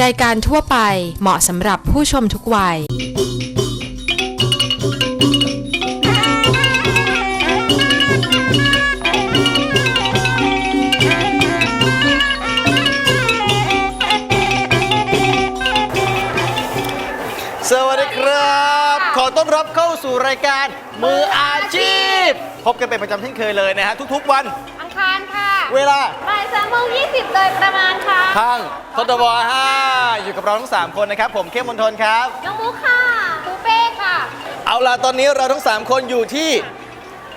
รายการทั่วไปเหมาะสำหรับผู้ชมทุกวัย สวัสดีครับ ขอต้อนรับเข้าสู่รายการมืออาชีพ พบกันเป็นประจำเช่นเคยเลยนะฮะทุกๆวัน อังคารค่ะ เวลาบ่าย สามโมงยี่สิบโดยประมาณค่ะ ทางททบ5อยู่กับเราทั้ง 3 คนนะครับ ผมเข้มมนทนครับ น้องมุกค่ะปูเป้ค่ะ เอาล่ะตอนนี้เราทั้ง 3 คนอยู่ที่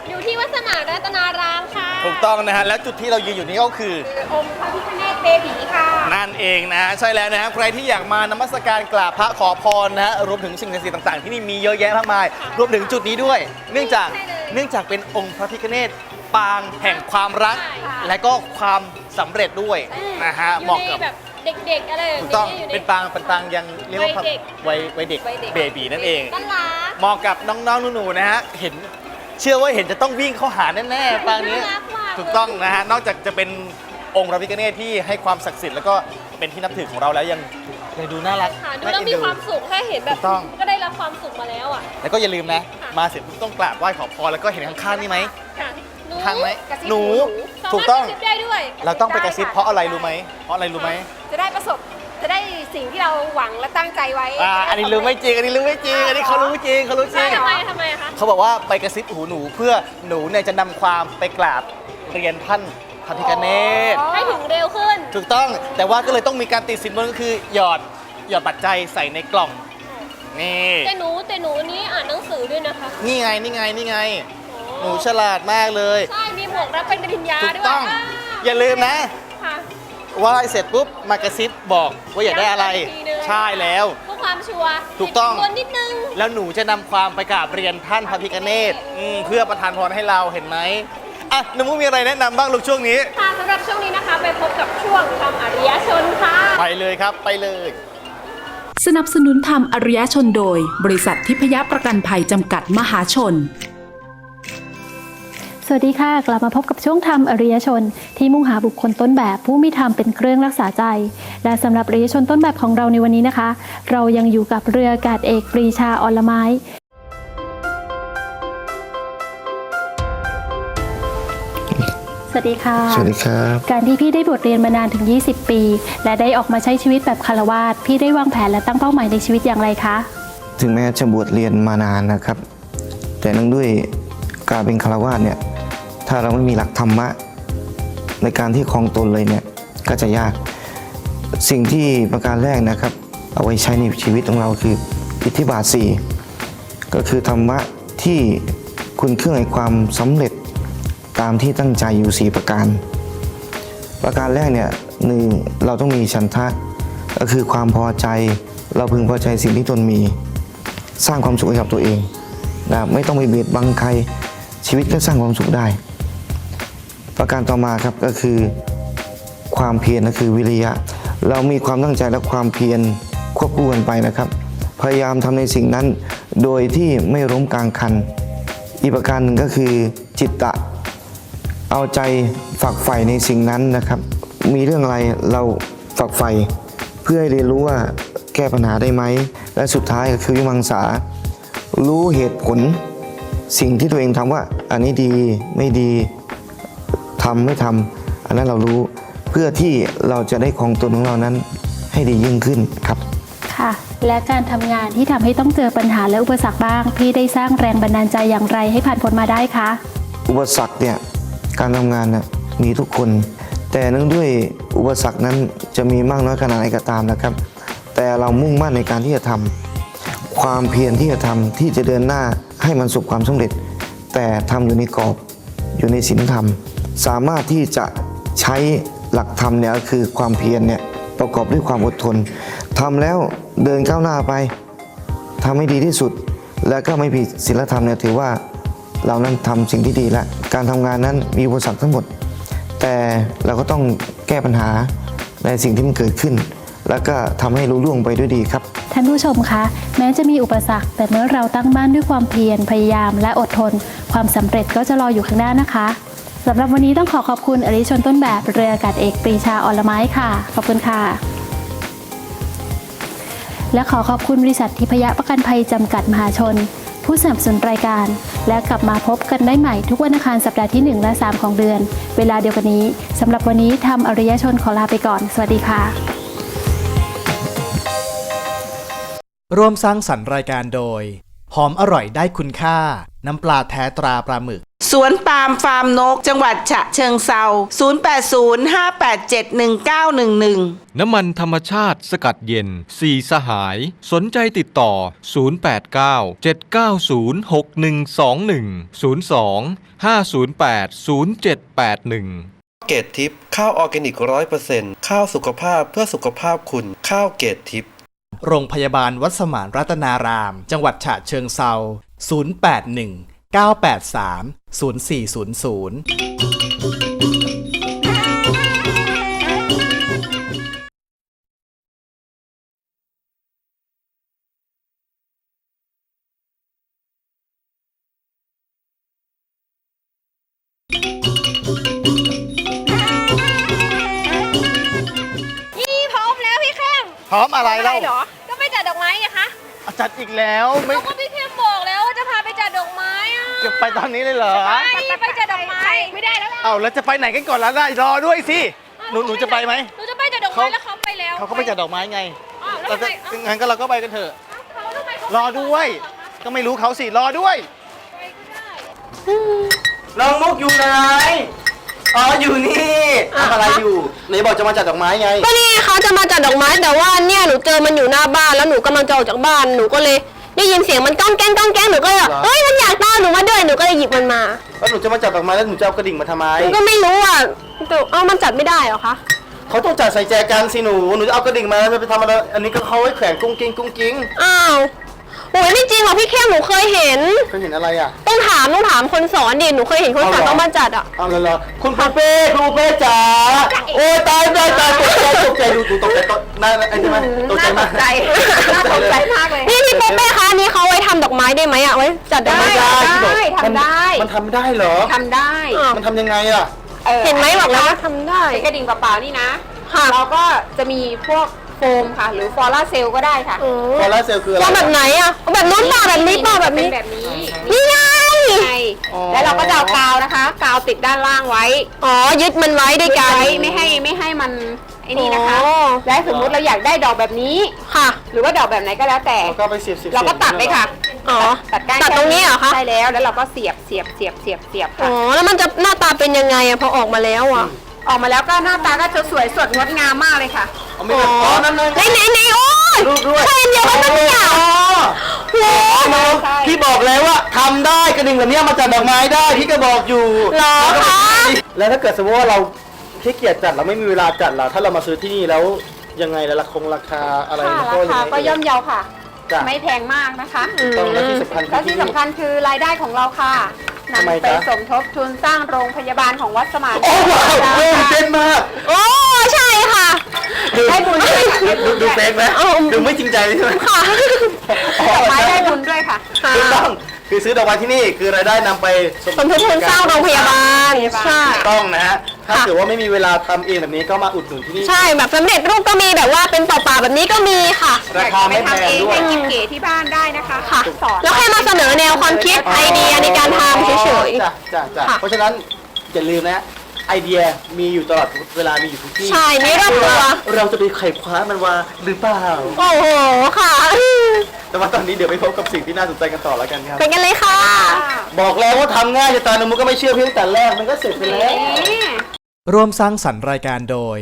อยู่ที่วัดสมานรัตนารามค่ะถูกต้องนะฮะแล้วจุดที่เรายืนอยู่นี้ก็คือ คือองค์พระพิฆเนศเบบีค่ะนั่นเองนะฮะใช่แล้วนะครับใครที่อยากมานมัสการกราบพระขอพรนะฮะรวมถึงสิ่งศักดิ์สิทธิ์ต่างๆ ที่นี่มีเยอะแยะมากมาย รวมถึงจุดนี้ด้วย เนื่องจากเนื่องจากเป็นองค์พระพิฆเนศ ปางแห่งความรัก และก็ความสำเร็จด้วยนะฮะอยู่เหมาะในกับ แบบเด็กๆอะไรแบบถูกนี้ต้องอยู่ใน เป็นปางเป็นปางยังเรียกว่าวัยเด็ก วัยวัยเด็กวัยเด็กเบบีนั่นเอง น่ารักเหมาะกับน้องๆหนูๆนะฮะ เห็นเชื่อว่าเห็นจะต้องวิ่งเข้าหาแน่ๆปางนี้น่ารักมากถูกต้องนะฮะ นอกจากจะเป็นองค์พระพิฆเนศที่ให้ความศักดิ์สิทธิ์แล้วก็เป็นที่นับถือของเราแล้วยังยังดูน่ารักค่ะดูน่แล้วเอ็นมีความสุขแค่เห็นแบบถูกต้อง ก็ได้รับความสุขมาแล้วอะ แล้วก็อย่าลืมนะ ค่ะ มาเสร็จปุ๊บต้องกราบไหว้ขอพรแล้วก็เห็นข้างๆนี่ไหม ค่ะหนู ทางไหมกระซิบหนูสามารถถูกต้องกระซิบได้ด้วยเราต้องไปกระซิบเพราะอะไรรู้ไหมเพราะอะไรรู้ไหมจะได้ประสบจะได้สิ่งที่เราหวังและตั้งใจไว้อ่าอันนี้รู้ไม่จริงอันนี้รู้ไม่จริงอันนี้เขารู้จริงเขารู้จริง ทำไมทำไมอะคะเขาบอกว่าไปกระซิบหูหนูเพื่อหนูเนี่ยจะนำความไปกราบเรียนท่านพระพิฆเนศให้ถึงเร็วขึ้น ถูกต้องแต่ว่าก็เลยต้องมีการติดสินบนก็คือหยอดหยอดปัจจัยใส่ในกล่องนี่แต่หนูแต่หนูนี้อ่านหนังสือด้วยนะคะ นี่ไงนี่ไงนี่ไง หนูโอ้ฉลาดมากเลย ใช่ มีหมวกรับเป็นปริญญาถูกด้วยต้องอ่าอย่าลืมนะ ค่ะ ไหว่าเสร็จปุ๊บมากระซิบบอกว่าอยากได้อะไรย้ำอีกทีนึง ใช่แล้ว เพื่อความชัวร์ถูกต้อง ติดสินบนนิดนึง แล้วหนูจะนำความไปกราบเรียนท่านพระพิฆเนศอืมเพื่อประทานพรให้เราเห็นไหมอะน้ำมูมีอะไรแนะนำบ้างลูกช่วงนี้ ค่ะสำหรับช่วงนี้นะคะ ไปพบกับช่วงทำอริยชนค่ะ ไปเลยครับไปเลย สนับสนุนธรรมอริยชนโดย บริษัททิพยประกันภัยจำกัดมหาชน สวัสดีค่ะ กลับมาพบกับช่วงธรรมอริยชน ที่มุ่งหาบุคคลต้นแบบผู้มีธรรมเป็นเครื่องรักษาใจ และสำหรับอริยชนต้นแบบของเราในวันนี้นะคะ เรายังอยู่กับเรืออากาศเอกปรีชาอลไม้สวัสดีค่ะ สวัสดีครับ การที่พี่ได้บทเรียนมานานถึง 20 ปี และได้ออกมาใช้ชีวิตแบบคารวาสพี่ได้วางแผนและตั้งเป้าหมายในชีวิตอย่างไรคะ ถึงแม้จะบวชเรียนมานานนะครับ แต่เนื่องด้วยการเป็นคารวาสเนี่ย ถ้าเราไม่มีหลักธรรมะ ในการที่ครองตนเลยเนี่ยก็จะยาก สิ่งที่ประการแรกนะครับ เอาไว้ใช้ในชีวิตของเราคืออิทธิบาทสี่ก็คือธรรมะที่คุณเครื่องแห่งความสำเร็จตามที่ตั้งใจอยู่สี่ประการ ประการแรกเนี่ยหนึ่งเราต้องมีฉันทะก็คือความพอใจเราพึงพอใจสิ่งที่ตนมี สร้างความสุขให้กับตัวเองนะไม่ต้องไปเบียดบังใครชีวิตก็สร้างความสุขได้ ประการต่อมาครับก็คือ ความเพียรก็คือวิริยะ เรามีความตั้งใจและความเพียรควบคู่กันไปนะครับ พยายามทำในสิ่งนั้นโดยที่ไม่ล้มกลางคัน อีกประการหนึ่งก็คือจิตตะ เอาใจฝักใฝ่ในสิ่งนั้นนะครับ มีเรื่องอะไรเราฝักใฝ่เพื่อให้เรียนรู้ว่าแก้ปัญหาได้ไหม และสุดท้ายก็คือวิมังสา รู้เหตุผล สิ่งที่ตัวเองทำว่าอันนี้ดีไม่ดี ทำไม่ทำอันนั้นเรารู้เพื่อที่เราจะได้ครองตนของเรานั้นให้ดียิ่งขึ้นครับค่ะ และการทำงานที่ทำให้ต้องเจอปัญหาและอุปสรรคบ้าง พี่ได้สร้างแรงบันดาลใจอย่างไรให้ผ่านพ้นมาได้คะอุปสรรคเนี่ยการทำงานน่ะมีทุกคน แต่เนื่องด้วยอุปสรรคนั้นจะมีมากน้อยขนาดไหนก็ตามนะครับ แต่เรามุ่งมั่นในการที่จะทำความเพียรที่จะทำที่จะเดินหน้าให้มันสุขความสำเร็จ แต่ทำอยู่ในกรอบอยู่ในศีลธรรม สามารถที่จะใช้หลักธรรมเนี่ยคือความเพียรเนี่ยประกอบด้วยความอดทนทำแล้วเดินก้าวหน้าไปทำให้ดีที่สุด แล้วก็ไม่ผิดศีลธรรมเนี่ยถือว่าเรานั้นทำสิ่งที่ดีล้วการทำงานนั้นมีอุปสรรคทั้งหมด แต่เราก็ต้องแก้ปัญหาในสิ่งที่มันเกิดขึ้น แล้วก็ทำให้รู้ล่วงไปด้วยดีครับท่านผู้ชมคะ แม้จะมีอุปสรรค แต่เมื่อเราตั้งมั่นด้วยความเพียรพยายามและอดทน ความสำเร็จก็จะรออยู่ข้างหน้านะคะ สำหรับวันนี้ต้องขอขอบคุณอริชนต้นแบบเรืออากาศเอกปรีชาอรไม้ค่ะ ขอบคุณค่ะ และขอขอบคุณบริษัททิพยประกันภัยจำกัดมหาชน ผู้สนับสนุนรายการ และกลับมาพบกันได้ใหม่ทุกวันอังคารสัปดาห์ที่ 1 และ 3 ของเดือน เวลาเดียวกันนี้สำหรับวันนี้ทำอริยชนขอลาไปก่อน สวัสดีค่ะ ร่วมสร้างสรรค์รายการโดย หอมอร่อยได้คุณค่า น้ำปลาแท้ตราปลาหมึก สวนปาล์มฟาร์มนก จังหวัดฉะเชิงเซา0805871911น้ำมันธรรมชาติสกัดเย็นสี่สหาย สนใจติดต่อ 089 790 6121 02 508 0781เกตทิปข้าวออร์แกนิกร้อยเปอร์เซ็นต์ข้าวสุขภาพเพื่อสุขภาพคุณข้าวเกตทิปโรงพยาบาลวัดสมานรัตนาราม จังหวัดฉะเชิงเซา 081 983 0400นี่พร้อมแล้วพี่เข้มพร้อมอะไรอะไรเล่าเหรอก็ไปจัดดอกไม้ไงคะอะจัดอีกแล้วไม่ ก็พี่ จะไปตอนนี้เลยเหรอไปไปจัดดอกไม้ไม่ได้แล้วล่ะเอาแล้วจะไปไหนกันก่อนล่ะได้รอด้วยสิ หนูหนูจะไปไหม หนูจะไปจัดดอกไม้เขา แล้วเขาไปแล้วเขาก็ไปจัดดอกไม้ไงอ้าวแล้วเราทำจะไมเอ้างั้นก็เราก็ไปกันเถอะ เขาทำไมเขารอด้วย ก็ไม่รู้เขาสิ รอด้วย ไปก็ได้น้องมุกอยู่ไหน อ๋อ อยู่นี่ทำอะไรอยู่ ไหนบอกจะมาจัดดอกไม้ไง ก็นี่เขาจะมาจัดดอกไม้แต่ว่าเนี่ยหนูเจอมันอยู่หน้าบ้านแล้วหนูกำลังจะออกจากบ้านหนูก็เลย ได้ยินเสียงมันก้องแก้งก้องแก้งหนูก็เลยแบบเหรอเฮ้ยมันอยากตาม หนูมาด้วยหนูก็เลยหยิบมันมาแล้วหนูจะมาจัดดอกไม้แล้วหนูจะเอากระดิ่งมาทำไมหนูก็ไม่รู้อะแต่เอามันจัดไม่ได้เหรอคะเขาต้องจัดใส่แจกันสิหนูหนูจะเอากระดิ่งมาจะไปทำอะไรอันนี้ก็เขาไว้แขวนกุ้งกิ้งกุ้งกิ้งอ้าว โอ้ยไม่จริงหรอกพี่เข้มหนูเคยเห็น เคยเห็นอะไรอะ ต้องถามต้องถามคนสอนดิหนูเคยเห็นคนสอนเอาเหรอ ต้องมาจัดอะ เอาเลยเหรอคุณครูเป้ครูเป้จ๋าโอ้ยตายตายตายตกใจตกใจดูดูตกใจตกน่าไอ้ใช่ไหมตกใจมากน่าตกใจมากเลย นี่พี่เป๊ะๆคะอันนี้เขาไว้ทำดอกไม้ได้ไหมอะไว้จัดดอกไม้ไม่ได้ที่บอกได้ทำได้ มันทำได้เหรอ ทำได้มันทำยังไงอะ เห็นไหมบอกแล้วว่าทำได้ กระดิ่งเปล่าๆนี่นะ ค่ะ เราก็จะมีพวก โฟมค่ะ หรือฟอร่าเซลล์ก็ได้ค่ะโอ้โซลาร์เซลล์คืออะไรวางแบบไหนอะเอาแบบนู้นเปล่าแบบนี้เปล่าแบบนี้ เป็นแบบนี้นี่ไงไงแล้วเราก็จะเอากาวนะคะ กาวติดด้านล่างไว้อ๋อ ยึดมันไว้ด้วยกัน ไว้ไม่ให้ไม่ให้มันไอ้นี่นะคะ โอ้ และสมมุติเราอยากได้ดอกแบบนี้ ค่ะ หรือว่าดอกแบบไหนก็แล้วแต่ แล้วก็ไปเสียบเสียบเราก็ตัดเลยค่ะ อ๋อ ตัดก้านตัดตรงนี้เหรอคะ ใช่แล้ว แล้วเราก็เสียบเสียบเสียบเสียบเสียบอ๋ค่ะอ แล้วมันจะหน้าตาเป็นยังไงอะพอออกมาแล้วอะ ออกมาแล้วก็หน้าตาก็จะสวยสดงดงามมากเลยค่ะเอาไม่ได้อ๋อนั่นเลยไหนไหนไหนโอ้ยรูปด้วยใช่อันเดียวกันปะเนี่ยอ๋อโหใช่พี่บอกแล้วว่าทำได้กระดิ่งแบบเนี้ยมาจัดดอกไม้ได้พี่ก็บอกอยู่เหรอคะแล้วถ้าเกิดสมมติว่าเราขี้เกียจจัดเราไม่มีเวลาจัดล่ะถ้าเรามาซื้อที่นี่แล้วยังไงล่ะราคงราคาอะไรค่ะมันราก็ยังคาไงก็ย่อมเยาค่ะ จ้ะ ไม่แพงมากนะคะต้องและที่สำคัญคืแล้อวที่ที่นี่สำคัญคือรายได้ของเราค่ะ ทำไมนำไปจ๊ะ สมทบทุนสร้างโรงพยาบาลของวัดสมานโอ้ว้าวเริ่มเต้นมากโอ้ใช่ค่ะ ได้บุญด้วยค่ะได้บุดูญดูด้วยเฟกไหมดูไม่จริงใจใช่ไหมค่ะดอกไม้ได้บุญด้วยค่ะ ถูกต้องคือซื้อดอกไม้ที่นี่คือรายได้นำไปสมทบทุนสร้างโรงพยาบาลใช่ถูก ต้องนะฮะ ถ้าเกิดว่าไม่มีเวลาทำเองแบบนี้ก็มาอุดหนุนที่นี่ ใช่แบบสำเร็จรูปก็มีแบบว่าเป็นเปล่าๆแบบนี้ก็มีค่ะ ราคาไปไม่แพทำเองงด้วย ให้กินเก๋ที่บ้านได้นะคะค่ะ สอน แล้วแค่มาเสนอแนวความคิดไอเดียในการทำเฉย จ้ะจ้ะจ้ะค่ะ เพราะฉะนั้นอย่าลืมนะ ไอเดียมีอยู่ตลอดเวลามีอยู่ทุกที่ใช่มีรอบตัว เราจะไปไขคว้ามันว่าหรือเปล่าๆโอ้โหค่ะ แต่ว่าตอนนี้เดี๋ยวไปพบกับสิ่งที่น่าสนใจกันต่อแล้วกันครับ เป็นกันเลยค่ะ บอกแล้วว่าทำง่ายจะตายนมุกก็ไม่เชื่อเพียงแต่แรกมันก็เสร็จไปแล้ว ร่วมสร้างสรรค์รายการโดย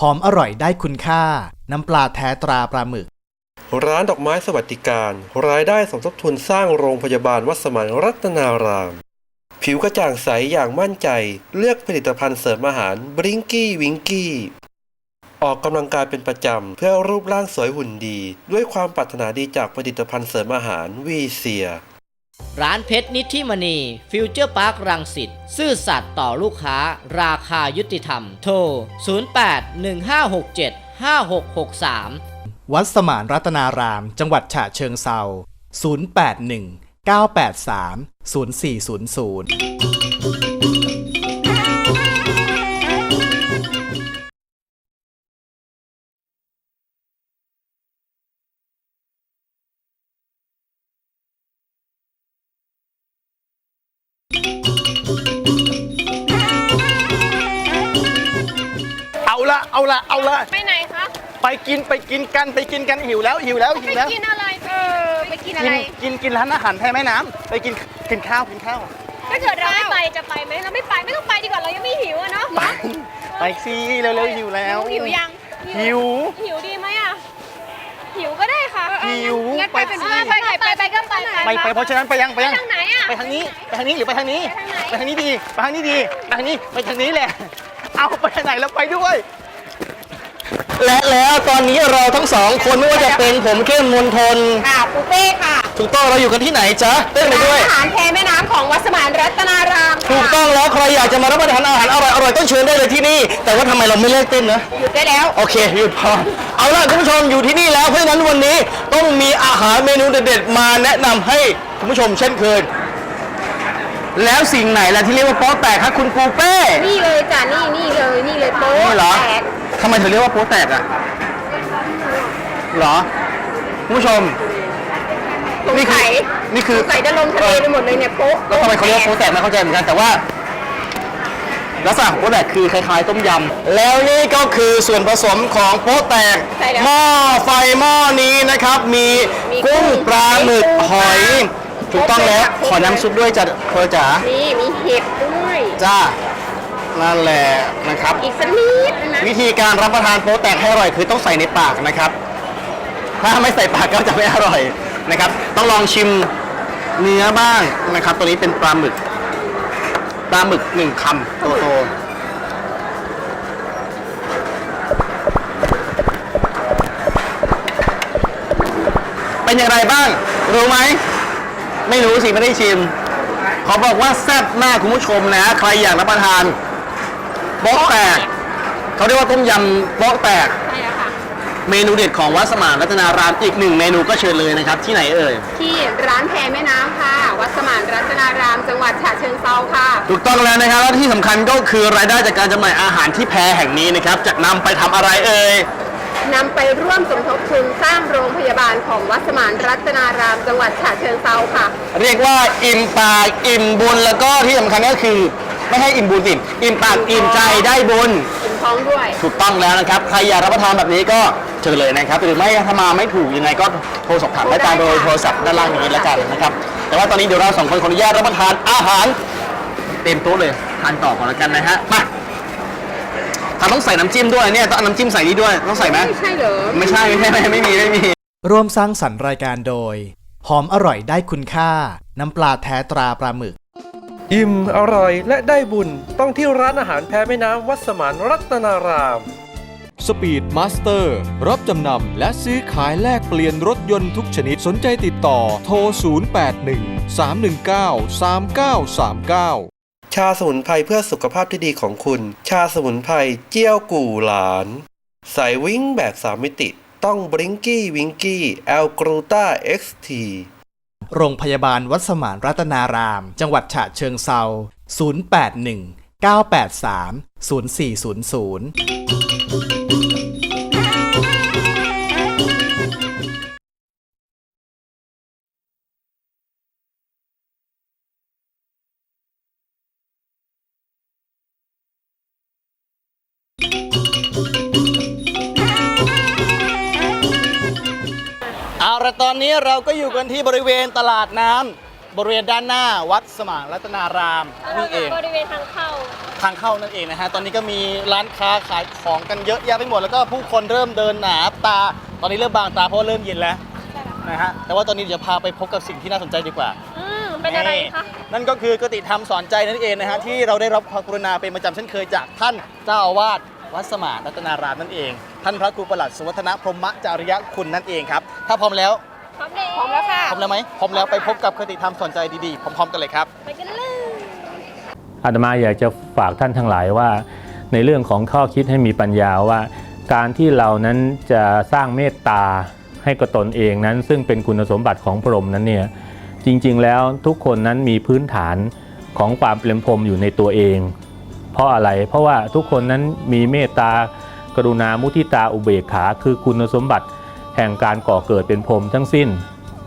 หอมอร่อยได้คุณค่า น้ำปลาแท้ตราปลาหมึก ร้านดอกไม้สวัสดิการ รายได้สมทบทุนสร้างโรงพยาบาลวัดสมานรัตนาราม ผิวกระจ่างใสอย่างมั่นใจ เลือกผลิตภัณฑ์เสริมอาหารบริงกี้วิงกี้ออกกำลังกายเป็นประจำ เพื่อรูปร่างสวยหุ่นดี ด้วยความปรารถนาดีจากผลิตภัณฑ์เสริมอาหารวีเซีย ร้านเพชรนิธิมณี ฟิวเจอร์พาร์ครังสิตซื่อสัตย์ต่อลูกค้า ราคายุติธรรม โทร 0815675663 วัดสมานรัตนาราม จังหวัดฉะเชิงเซา 081 983 0400เอาละเอาละเอาละไปไหนคะ ไปกินไปกินกันไปกินกันหิวแล้วหิวแล้วหิไปวแล้ว กินอะไร เออ ไปกินอะกินไร กินกินร้านอาหารแพแม่น้ำไปกินกินข้าวกินข้าวถ้าเกิดเราไม่ไปจะไปไหมเราไม่ไปไม่ต้องไปดีกว่าเรายังไม่หิวอะเนาะไปไปสิเร็วๆหิวแล้วหิวยังหิว หิวดีไหมอะหิวก็ได้ค่ะหิวงั้นไปเป็นไปไปไปไปก็ไปไปไปเพราะฉะนั้นไปยังไปยัง ทางไหนอะ ไปทางนี้ไปทางนี้หรือไปทางนี้ ไปไปทางไหนทางนี้ดีไปทางนี้ดีไปทางนี้ไปทางนี้แหละ เอาไปทางไหนแล้วไปด้วย และแล้วตอนนี้เราทั้งสองคนไม่ว่าจะเป็นผมเข้มมนทนค่ะปูเป้ค่ะถูกต้องเราอยู่กันที่ไหนจ๊ะเต้นไปด้วย อาหารแพแม่น้ำของวัดสมานรัตนารามถูกต้องแล้วใครอยากจะมารับประทานอาหารอร่อยอร่อยต้องเชิญได้เลยที่นี่ แต่ว่าทำไมเราไม่เลิกเต้นนะ หยุดได้แล้ว โอเคหยุดพอเอาล่ะคุณผู้ชมอยู่ที่นี่แล้ว เพราะฉะนั้นวันนี้ต้องมีอาหารเมนูเด็ดๆมาแนะนำให้คุณผู้ชมเช่นเคย แล้วสิ่งไหนล่ะที่เรียกว่าโป๊ะแตกครับคุณปูเป้ นี่เลยจ้ะนี่นี่เลยนี่เลยโป๊ะนี่เหรอ แตก ทำไมถึงเรียกว่าโป๊ะแตกอะเหรอคุณผู้ชม สงนี่คือสัยนี่คือ สงสัยจะลงทะเลไปหมดเลยเนี่ยโป๊ะแล้วทำไมเขาเรียกว่าโป๊ะแตกไม่เข้าใจเหมือนกันแต่ว่า ลักษณะของโป๊ะแตกคือคล้ายๆ ต้มยำแล้วนี่ก็คือส่วนผสมของโป๊ะแตกใช่แล้วหม้อไฟหม้อนี้นะครับ มีมีกุ้งกุ้งปลาหมึกปูหอย ถูกต้องแล้ว ครบเลยขอน้ำซุปด้วยจ้ะเธอจ๋านี่มีเห็ดด้วย จ้า นั่นแหละนะครับ อีกสักนิดนะวิธีการรับประทานโป๊ะแตกให้อร่อยคือต้องใส่ในปากนะครับ ถ้าไม่ใส่ปากก็จะไม่อร่อยนะครับ ต้องลองชิมเนื้อบ้างนะครับ ตัวนี้เป็นปลาหมึก ปลาหมึกหนึ่งคำโตๆเป็นอย่างไรบ้าง รู้ไหม ไม่รู้สิ ไม่ได้ชิม ขอบอกว่าแซ่บมากคุณผู้ชมนะ ใครอยากรับประทาน โป๊ะแตกเขาเรียกว่าต้มยำโป๊ะแตก ใช่แล้วค่ะ เมนูเด็ดของวัดสมานรัตนารามอีกหนึ่งเมนูก็เชิญเลยนะครับ ที่ไหนเอ่ย ที่ร้านแพแม่น้ำค่ะ วัดสมานรัตนาราม จังหวัดฉะเชิงเทราค่ะ ถูกต้องแล้วนะครับและที่สำคัญก็คือรายได้จากการจำหน่ายอาหารที่แพแห่งนี้นะครับจะนำไปทำอะไรเอ่ย นำไปร่วมสมทบทุนสร้างโรงพยาบาลของวัดสมานรัตนาราม จังหวัดฉะเชิงเทราค่ะ เรียกว่าอิ่มปากอิ่มบุญแล้วก็ที่สำคัญก็คือ ไม่ให้อิ่มบุญสิอิ่มปากอิ่มใจได้บุญอิ่มท้องด้วย ถูกต้องแล้วนะครับ ใครอยากรับประทานแบบนี้ก็เชิญเลยนะครับ หรือไม่ถ้ามาไม่ถูกยังไงก็โทรสอบถามได้ตามเบอร์โทรศัพท์ด้านล่างนี้แล้วกันนะครับ แต่ว่าตอนนี้เดี๋ยวเราสองคนขออนุญาตรับประทานอาหาร เต็มโต๊ะเลยทานต่อก่อนแล้วกันนะฮะ มาถ้าต้องใส่น้ำจิ้มด้วยเนี่ยต้องเอาน้ำจิ้มใส่นี่ด้วยต้องใส่ไหมไม่ใช่เหรอ ไม่ใช่ไม่ใช่ไม่ไม่มีไม่มี ร่วมสร้างสรรค์รายการโดย หอมอร่อยได้คุณค่า น้ำปลาแท้ตราปลาหมึก อิ่มอร่อยและได้บุญต้องที่ร้านอาหารแพแม่น้ำวัดสมานรัตนาราม สปีดมาสเตอร์รับจำนำและซื้อขายแลกเปลี่ยนรถยนต์ทุกชนิดสนใจติดต่อโทร 081 319 3939ชาสมุนไพรเพื่อสุขภาพที่ดีของคุณ ชาสมุนไพรเจี้ยวกู่หลานใส่วิ้งแบบสามมิติ ต้องบริงกี้วิงกี้แอลกรูตาเอ็กซ์ที โรงพยาบาลวัดสมานรัตนาราม จังหวัดฉะเชิงเซา 081 983 0400เอาละตอนนี้เราก็อยู่กันที่บริเวณตลาดน้ำบริเวณด้านหน้าวัดสมานรัตนารามนี่เอง บริเวณทางเข้า ทางเข้านั่นเองนะฮะ ตอนนี้ก็มีร้านค้าขายของกันเยอะแยะไปหมด แล้วก็ผู้คนเริ่มเดินหนาตา ตอนนี้เริ่มบางตาเพราะว่าเริ่มเย็นแล้วนะฮะ แต่ว่าตอนนี้เดี๋ยวพาไปพบกับสิ่งที่น่าสนใจดีกว่า อืมเป็นอะไรคะ นั่นก็คือกติธรรมสอนใจนั่นเองนะฮะที่เราได้รับความกรุณาเป็นประจำเช่นเคยจากท่านเจ้าอาวาส วัดสมานรัตนารามนั่นเอง ท่านพระครูประหลัดสุวัฒนพรหมจริยคุณนั่นเองครับ ถ้าพร้อมแล้ว พร้อมแล้วพร้อมแล้วค่ะพร้อมแล้วไหมพร้อมแล้วไปพบกับคติธรรมสอนใจดีๆ พร้อมๆกันเลยครับ ไปกันเลยอาตมาอยากจะฝากท่านทั้งหลายว่า ในเรื่องของข้อคิดให้มีปัญญาว่า การที่เรานั้นจะสร้างเมตตาให้กับตนเองนั้น ซึ่งเป็นคุณสมบัติของพรหมนั้นเนี่ยจริงๆแล้วทุกคนนั้นมีพื้นฐานของความเป็นพรหมอยู่ในตัวเอง เพราะอะไร เพราะว่าทุกคนนั้นมีเมตตากรุณามุทิตาอุเบกขา คือคุณสมบัติแห่งการก่อเกิดเป็นพรหมทั้งสิ้น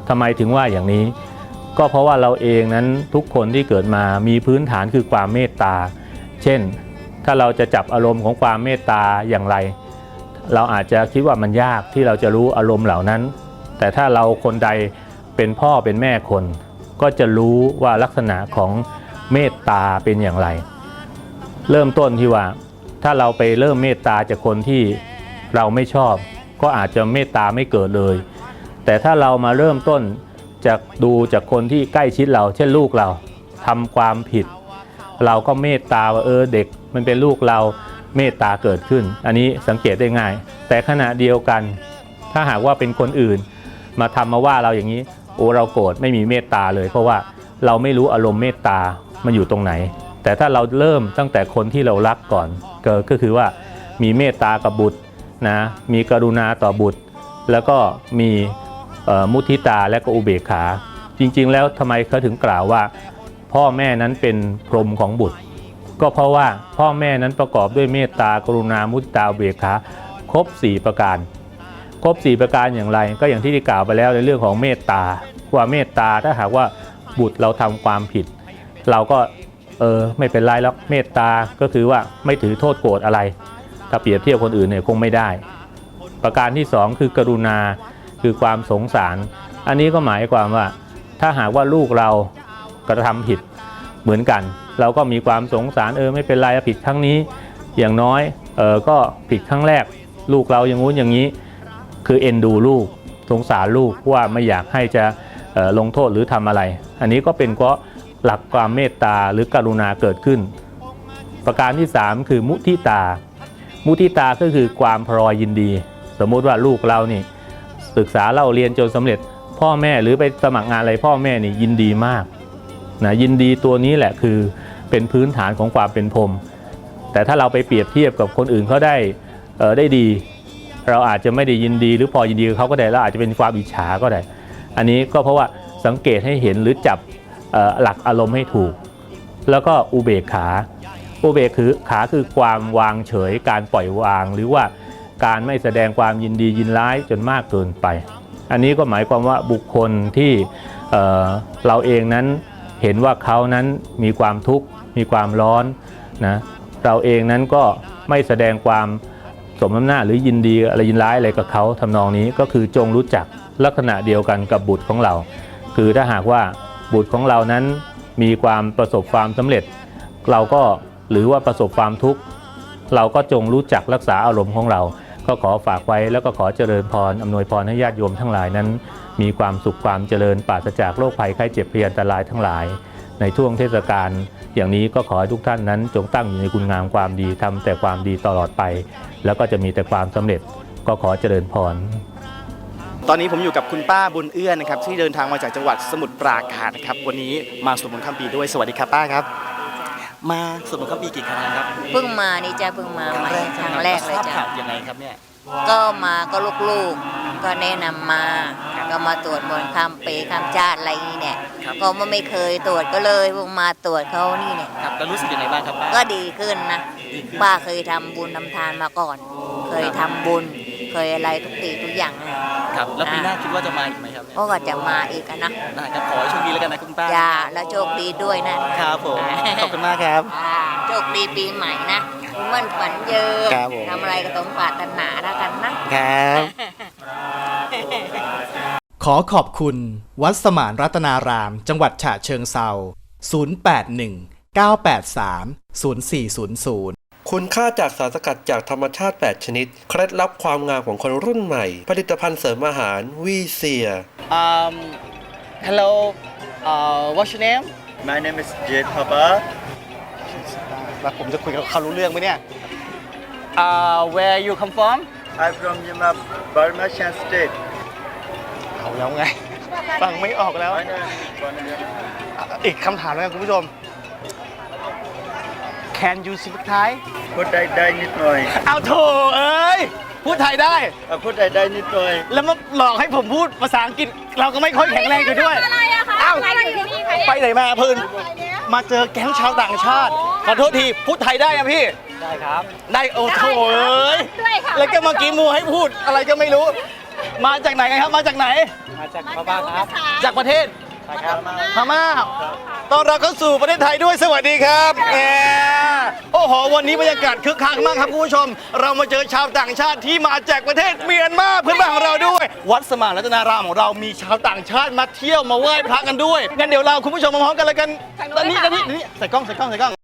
ทำไมถึงว่าอย่างนี้ ก็เพราะว่าเราเองนั้นทุกคนที่เกิดมามีพื้นฐานคือความเมตตา เช่น ถ้าเราจะจับอารมณ์ของความเมตตาอย่างไร เราอาจจะคิดว่ามันยากที่เราจะรู้อารมณ์เหล่านั้น แต่ถ้าเราคนใดเป็นพ่อเป็นแม่คน ก็จะรู้ว่าลักษณะของเมตตาเป็นอย่างไร เริ่มต้นที่ว่า ถ้าเราไปเริ่มเมตตาจากคนที่เราไม่ชอบ ก็อาจจะเมตตาไม่เกิดเลย แต่ถ้าเรามาเริ่มต้นจากดูจากคนที่ใกล้ชิดเรา เช่นลูกเราทำความผิด เราก็เมตตาว่าเออเด็กมันเป็นลูกเราเมตตาเกิดขึ้น อันนี้สังเกตได้ง่าย แต่ขณะเดียวกัน ถ้าหากว่าเป็นคนอื่น มาทำมาว่าเราอย่างนี้ โอ้เราโกรธไม่มีเมตตาเลย เพราะว่าเราไม่รู้อารมณ์เมตตามันอยู่ตรงไหน แต่ถ้าเราเริ่มตั้งแต่คนที่เรารักก่อนก็ก็คือว่ามีเมตตากับบุตรนะมีกรุณาต่อบุตร แล้วก็มีมุทิตาและก็อุเบกขา จริง ๆ แล้วทำไมเขาถึงกล่าวว่า พ่อแม่นั้นเป็นพรหมของบุตร ก็เพราะว่าพ่อแม่นั้นประกอบด้วยเมตตากรุณามุทิตาอุเบกขาครบ 4 ประการ ครบ 4 ประการอย่างไร ก็อย่างที่ได้กล่าวไปแล้วในเรื่องของเมตตาว่าเมตตาถ้าหากว่าบุตรเราทำความผิด เราก็ เออไม่เป็นไรแล้วเมตตาก็คือว่าไม่ถือโทษโกรธอะไร ถ้าเปรียบเทียบคนอื่นเนี่ยคงไม่ได้ ประการที่ 2 คือกรุณาคือความสงสาร อันนี้ก็หมายความว่า ถ้าหากว่าลูกเรากระทำผิดเหมือนกัน เราก็มีความสงสารเออไม่เป็นไรผิดครั้งนี้ อย่างน้อยเออก็ผิดครั้งแรก ลูกเราอย่างงู้นอย่างนี้ คือเอ็นดูลูกสงสารลูกว่าไม่อยากให้จะออลงโทษหรือทำอะไร อันนี้ก็เป็นเพราะ หลักความเมตตาหรือกรุณาเกิดขึ้น ประการที่ 3 คือมุทิตา มุทิตาก็คือความพลอยยินดี สมมุติว่าลูกเรานี่ศึกษาเล่าเรียนจนสำเร็จ พ่อแม่หรือไปสมัครงานอะไรพ่อแม่นี่ยินดีมากนะยินดีตัวนี้แหละคือเป็นพื้นฐานของความเป็นพรมแต่ถ้าเราไปเปรียบเทียบกับคนอื่นเขาได้ได้ดี เราอาจจะไม่ได้ยินดีหรือพอยินดีเขาก็ได้เราอาจจะเป็นความอิจฉาก็ได้ อันนี้ก็เพราะว่าสังเกตให้เห็นหรือจับ หลักอารมณ์ให้ถูก แล้วก็อุเบกขาอุเบกคือขาคือความวางเฉยการปล่อยวาง หรือว่าการไม่แสดงความยินดียินร้ายจนมากเกินไป อันนี้ก็หมายความว่าบุคคลที่เเราเองนั้นเห็นว่าเขานั้นมีความทุกข์มีความร้อนนะเราเองนั้นก็ไม่แสดงความสมน้ำหน้าหรือยินดีอะไรยินร้ายอะไรกับเขาทำนองนี้ก็คือจงรู้จักลักษณะเดียวกันกับบุตรของเรา คือถ้าหากว่า บุตรของเรานั้นมีความประสบความสำเร็จ เราก็หรือว่าประสบความทุกข์ เราก็จงรู้จักรักษาอารมณ์ของเรา ก็ขอฝากไว้แล้วก็ขอเจริญพรอำนวยพรให้ญาติโยมทั้งหลายนั้น มีความสุขความเจริญปราศจากโรคภัยไข้เจ็บพยันตรายทั้งหลาย ในช่วงเทศกาลอย่างนี้ก็ขอให้ทุกท่านนั้น จงตั้งอยู่ในคุณงามความดีทำแต่ความดีตลอดไป แล้วก็จะมีแต่ความสำเร็จก็ขอเจริญพร ตอนนี้ผมอยู่กับคุณป้าบุญเอื้อนนะครับที่เดินทางมาจากจังหวัดสมุทรปราการนะครับวันนี้มาสวดมนต์ข้ามปีด้วยสวัสดีครับป้าครับ มาสวดมนต์ข้ามปีกี่ครั้งแล้วครับเพิ่งมานี่จ้ะเพิ่งมาใหม่ครั้งแรกเลยทราบจ้ะข่าวยังไงครับเนี่ยก็มาก็ลูกๆก็แนะนำมา ก็มาตรวจมนต์ข้ามปีข้ามชาติอะไรนี่เนี่ยครับก็ไม่เคยตรวจก็เลยเพิ่งมาตรวจเขานี่เนี่ยครับแล้วรู้สึกยังไงบ้างครับป้าก็ดีขึ้นนะป้าเคยทำบุญทำทานมาก่อน เคยทำบุญเคยอะไรทุกตีทุกอย่างนะ ครับ แล้วปีหน้าคิดว่าจะมาอีกไหมครับเนี่ยก็ก็จะมาอีกอะนะได้ครับขอให้โชคดีแล้วกันนะคุณป้าจ้าแล้วโชคดีด้วยนะครับผม ขอบคุณมากครับ อ่าโชคดีปีใหม่นะมันฝันเยอะครับผม ทำอะไรก็ต้องปรารถนาแล้วกันนะ ครับ ขอขอบคุณ วัดสมานรัตนาราม จังหวัดฉะเชิงเซา 081 983 0400 คุณค่าจากสารสกัดจากธรรมชาติ 8 ชนิด เคล็ดลับความงามของคนรุ่นใหม่ ผลิตภัณฑ์เสริมอาหารวีเซีย um hello uh what's your name My name is Jade Papa. แล้วผมจะคุยกับเขารู้เรื่องไหมเนี่ย uh where you come from I'm from Yuma, Burma Shan State. เอาแล้วไง ฟังไม่ออกแล้ว My name is Bonnie. อีกคำถามแล้วกันคุณผู้ชม Can you speak Thai พูดไทยได้นิดหน่อยเอาโถเอ้ย พูดไทยได้อะพูดไทยได้นิดหน่อย แล้วมาหลอกให้ผมพูดภาษาอังกฤษ เราก็ไม่ค่อยแข็งแรงอยู่ด้วย อะไรอะคะอ้าวใครอยู่ที่นี่ใครไปไหนมาเพื่นมาเจอแก๊งชาวต่างชาติ ขอโทษที พูดไทยได้อะพี่ ได้ครับ ได้โอ้โถเอ้ย ด้วยค่ะแล้วก็เมื่อกี้มูให้พูดอะไรก็ไม่รู้ มาจากไหนกันครับ มาจากไหน มาจากบ้านครับจากประเทศพม่า ตอนเราเข้าสู่ประเทศไทยด้วย สวัสดีครับแหม โอ้โห วันนี้บรรยากาศคึกคักมากครับคุณผู้ชม เรามาเจอชาวต่างชาติที่มาจากประเทศเมียนมาเพื่อนบ้านของเราด้วย วัดสมานรัตนารามของเรามีชาวต่างชาติมาเที่ยวมาไหว้พระกันด้วยงั้นเดี๋ยวเราคุณผู้ชมมาพร้อมกันเลยกันตอนนี้ตอนนี้นี่ใส่กล้องใส่กล้องใส่กล้อง